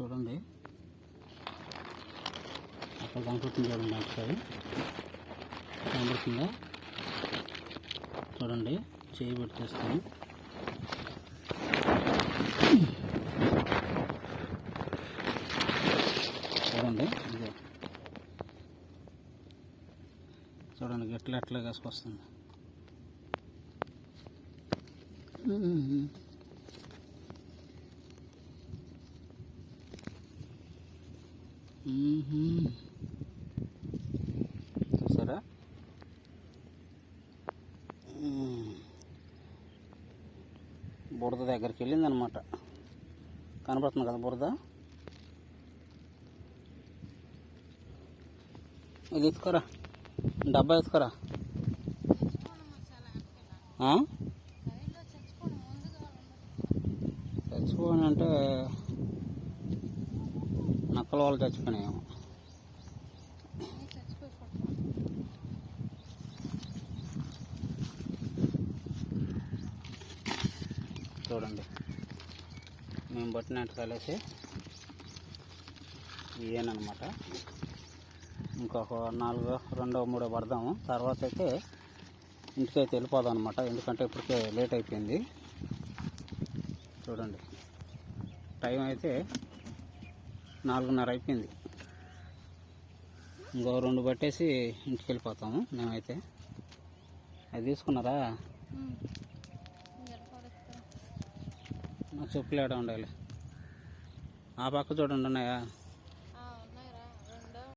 చూడండి. అక్కడ కనపడుతుంది చూడండి ఒకసారి కనపడుతుందా? చూడండి చేయి పెట్టేస్తాను చూడండి ఇదే చూడండి ఎట్లా ఎట్లా కాసుకొస్తుంది. చూసారా. బురద దగ్గరికి వెళ్ళింది అనమాట కనపడుతుంది కదా బురద ఇది ఎత్తుకోరా డబ్బా ఎత్తుకోరా ఆ? చచ్చిపోయాను అంటే నక్కల వాళ్ళు చచ్చిపోయినాయేమో. చూడండి. మేము పట్టినట్టు కలిసి ఇవేనమాట ఇంకొక నాలుగో రెండో మూడో పడదాము. తర్వాత అయితే ఇంటికైతే వెళ్ళిపోదాం అనమాట ఎందుకంటే ఇప్పటికే లేట్ అయిపోయింది. చూడండి. టైం అయితే నాలుగున్నర అయిపోయింది. ఇంకో రెండు పట్టేసి ఇంటికి వెళ్ళిపోతాము మేమైతే. అది తీసుకున్నారా? చెప్పులు ఏడ ఉండాలి? ఆ పక్క చూడండి ఉన్నాయా